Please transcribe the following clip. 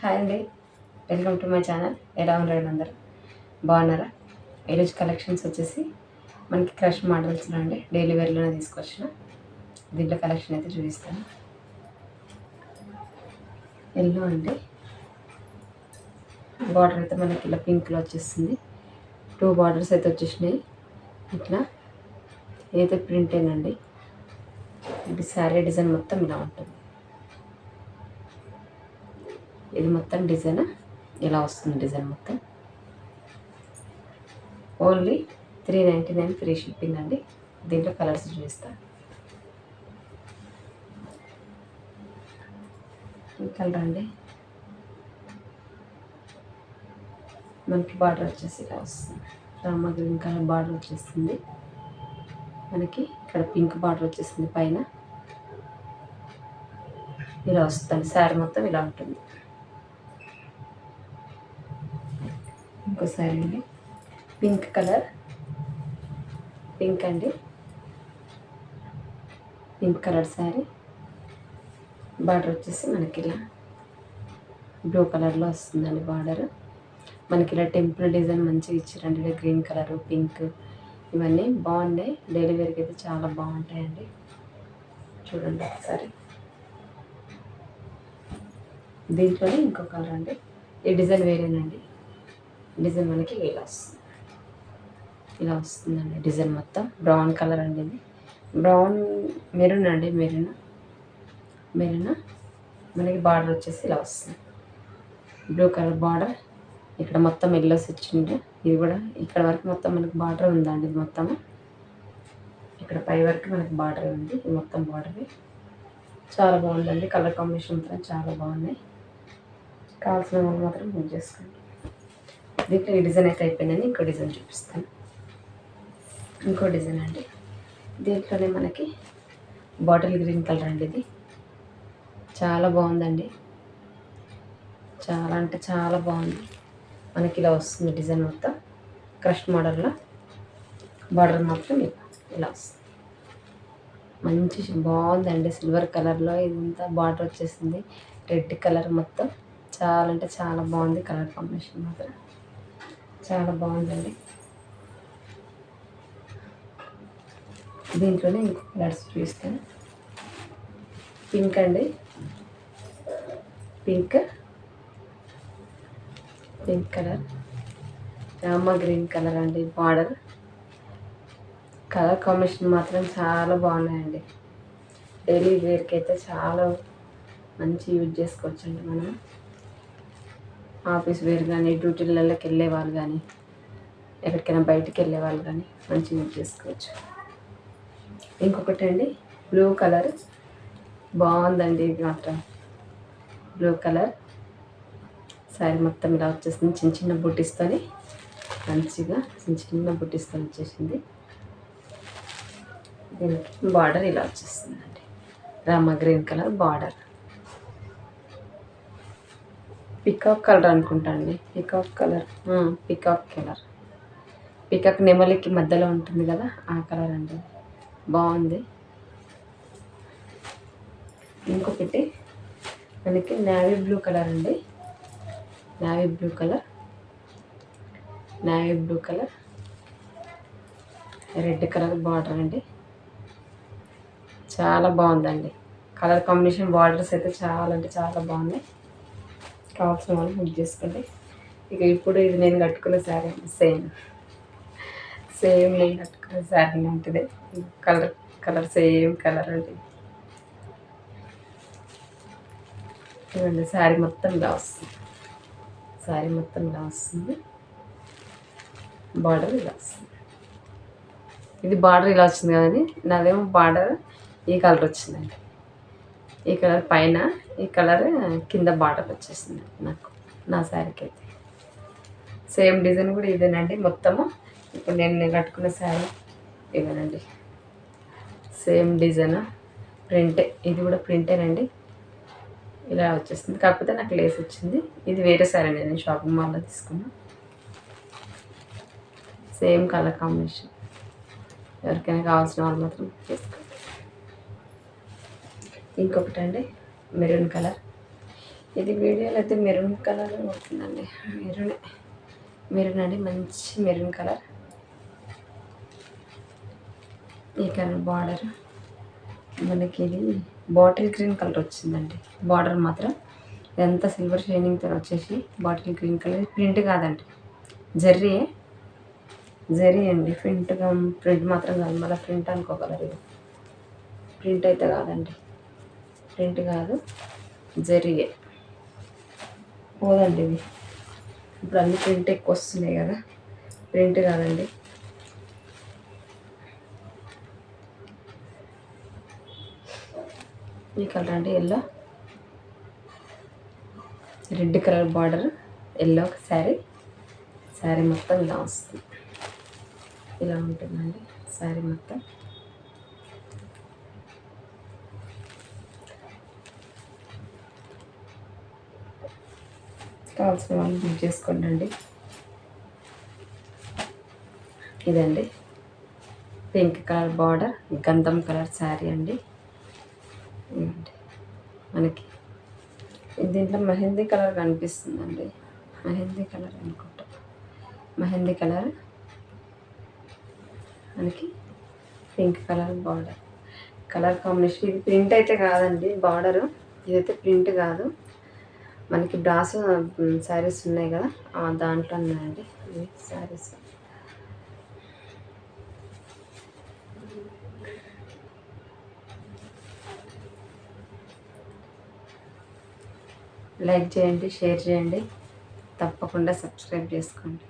Hi అండి. Welcome to my channel. ఎలా ఉన్నారు అందరు? బాగున్నారా? ఈరోజు కలెక్షన్స్ వచ్చేసి మనకి క్రష్ మోడల్స్ అండి. డైలీ వేర్లోనే తీసుకొచ్చిన. దీంట్లో కలెక్షన్ అయితే చూపిస్తాను. ఎల్లో అండి. బార్డర్ అయితే మనకి ఇలా పింక్లో వచ్చేస్తుంది. టూ బార్డర్స్ అయితే వచ్చేసినాయి. ఇట్లా ఏదైతే ప్రింటేనండి ఇది శారీ డిజైన్ మొత్తం ఇలా ఉంటుంది. ఇది మొత్తం డిజైన్. ఇలా వస్తుంది డిజైన్ మొత్తం. Only three ninety nine free shipping అండి. దీంట్లో కలర్స్ చూపిస్తా. ఈ కలర్ అండి. మనకి బార్డర్ వచ్చేసి ఇలా వస్తుంది. రామ గ్రీన్ కలర్ బార్డర్ వచ్చేస్తుంది. మనకి ఇక్కడ పింక్ బార్డర్ వచ్చేస్తుంది పైన. ఇలా వస్తుంది. శారీ మొత్తం ఇలా ఉంటుంది. ఇంకోసారి అండి. Pink colour. పింక్ అండి. పింక్ కలర్ శారీ బార్డర్ వచ్చేసి మనకి ఇలా బ్లూ కలర్లో వస్తుందండి బార్డర్. మనకి ఇలా టెంపుల్ డిజైన్ మంచిగా ఇచ్చారండి. గ్రీన్ కలర్ పింక్ ఇవన్నీ బాగున్నాయి. డెలివరీకి అయితే చాలా బాగుంటాయండి. చూడండి ఒకసారి. దీంట్లోనే ఇంకో కలర్ అండి. ఈ డిజైన్ వేరేనండి. డిజైన్ మనకి ఇలా వస్తుంది. ఇలా వస్తుందండి డిజైన్ మొత్తం. బ్రౌన్ కలర్ అండి ఇది. బ్రౌన్ మెరూన్ అండి మెరూన్. మెరూన్. మనకి బార్డర్ వచ్చేసి ఇలా వస్తుంది. Blue colour border. ఇక్కడ మొత్తం ఎల్లోస్ ఇచ్చిండు ఇది కూడా ఇక్కడ వరకు మొత్తం మనకి బార్డర్ ఉందండి ఇది మొత్తం. ఇక్కడ పై వరకు మనకి బార్డర్ ఉంది. ఇది మొత్తం బార్డర్. చాలా బాగుందండి. కలర్ కాంబినేషన్ మాత్రం చాలా బాగున్నాయి. కావాల్సిన వాళ్ళు మాత్రం బుక్ చేసుకోండి. దీంట్లో ఈ డిజైన్ అయితే అయిపోయిందని ఇంకో డిజైన్ చూపిస్తాను. ఇంకో డిజైన్ అండి. దీంట్లోనే మనకి బాటిల్ గ్రీన్ కలర్ అండి ఇది. చాలా బాగుందండి. చాలా అంటే చాలా బాగుంది. మనకి ఇలా వస్తుంది డిజైన్ మొత్తం. క్రష్ మోడల్లో బార్డర్ మాత్రం ఇలా ఇలా వస్తుంది. మంచి బాగుందండి సిల్వర్ కలర్లో ఇదంతా బార్డర్ వచ్చేసింది. రెడ్ కలర్ మొత్తం. చాలా అంటే చాలా బాగుంది కలర్ కాంబినేషన్ మాత్రం. చాలా బాగుందండి. దీంట్లోనే ఇంకో కలర్స్ చూపిస్తాను. పింక్ అండి. Pink. Pink colour. Rama green colour అండి బార్డర్. కలర్ కాంబినేషన్ మాత్రం చాలా బాగున్నాయండి. డైలీ వేర్కి అయితే చాలా మంచి యూజ్ చేసుకోవచ్చండి మనం. ఆఫీస్ వేరు కానీ డ్యూటీలలోకి వెళ్ళే వాళ్ళు కానీ ఎక్కడికైనా బయటికి వెళ్ళే వాళ్ళు కానీ మంచి యూజ్ చేసుకోవచ్చు. ఇంకొకటి అండి బ్లూ కలర్ బాగుందండి ఇది మాత్రం. Blue colour. శారీ మొత్తం ఇలా వచ్చేసింది చిన్న చిన్న బుట్టిస్తోని మంచిగా చిన్న చిన్న బుట్టిస్తో వచ్చేసింది. దీనికి బార్డర్ ఇలా వచ్చేస్తుందండి Rama green colour border. Peacock colour అనుకుంటా అండి. Peacock colour. Peacock colour. Peacock నెమలికి మధ్యలో ఉంటుంది కదా ఆ కలర్ అండి. బాగుంది. ఇంకొకటి మనకి నావీ బ్లూ కలర్ అండి. Navy blue colour. Navy blue colour. Red colour border అండి. చాలా బాగుందండి. కలర్ కాంబినేషన్ బార్డర్స్ అయితే చాలా అంటే చాలా బాగున్నాయి. టాప్స్ వాళ్ళు బుక్ చేసుకోండి ఇక ఇప్పుడు ఇది నేను కట్టుకున్న శారీ సేమ్ సేమ్ నేను కట్టుకున్న శారీ లాంటిదే. కలర్ కలర్ సేమ్ కలర్ అండి. ఇదండి శారీ మొత్తం ఇలా వస్తుంది. శారీ మొత్తం ఇలా వస్తుంది. బార్డర్ ఇలా వస్తుంది. ఇది బార్డర్ ఇలా వచ్చింది కదండి. నాదేమో బార్డర్ ఈ కలర్ వచ్చిందండి. ఈ కలర్ పైన ఈ కలర్ కింద బార్డర్ వచ్చేసింది నాకు నా శారీకి అయితే. సేమ్ డిజైన్ కూడా ఇదేనండి మొత్తము. ఇప్పుడు నేను కట్టుకున్న శారీ ఇవేనండి సేమ్ డిజైన్ ప్రింటే ఇది కూడా ప్రింటేనండి. ఇలా వచ్చేస్తుంది కాకపోతే నాకు లేస్ వచ్చింది. ఇది వేరే శారీ నేను షాపింగ్ మాల్లో తీసుకున్నా. Same colour combination. ఎవరికైనా కావాల్సిన వాళ్ళు మాత్రం చేసుకోండి ఇంకొకటి అండి మెరూన్ కలర్. ఇది వీడియోలో అయితే మెరూన్ కలర్ ఉంటుందండి మెరూన్ మెరూన్ అండి మంచి మెరూన్ కలర్. ఈ కలర్ బార్డర్. మనకి ఇది బాటిల్ గ్రీన్ కలర్ వచ్చిందండి. బార్డర్ మాత్రం ఎంత సిల్వర్ షైనింగ్తో వచ్చేసి బాటిల్ గ్రీన్ కలర్. ప్రింట్ కాదండి. జర్రీ జరీ అండి. ప్రింట్గా ప్రింట్ మాత్రం కాదు. మళ్ళీ ప్రింట్ అనుకోగలరు. ఇది ప్రింట్ అయితే కాదండి. ప్రింట్ కాదు. జరిగే. పోదండి ఇది ఇప్పుడు అన్ని ప్రింట్ ఎక్కువ వస్తున్నాయి కదా. ప్రింట్ కాదండి. ఈ కలర్ అంటే yellow. Red colour border yellow sari. Sari మొత్తం ఇలా వస్తుంది. ఇలా ఉంటుందండి. శారీ మొత్తం. కావాల్సిన వాళ్ళు బుక్ చేసుకోండి అండి. ఇదండి. పింక్ కలర్ బార్డర్ గంధం కలర్ శారీ అండి. మనకి దీంట్లో మెహందీ కలర్ కనిపిస్తుందండి. మెహందీ కలర్ అనుకుంటా. మెహందీ కలర్. మనకి pink colour border. Colour combination. ఇది ప్రింట్ అయితే కాదండి బార్డరు. ఇదైతే ప్రింట్ కాదు. మనకి బ్రాస్ శారీస్ ఉన్నాయి కదా? దాంట్లో ఉన్నాయండి. శారీస్. లైక్ చేయండి షేర్ చేయండి. తప్పకుండా సబ్స్క్రైబ్ చేసుకోండి.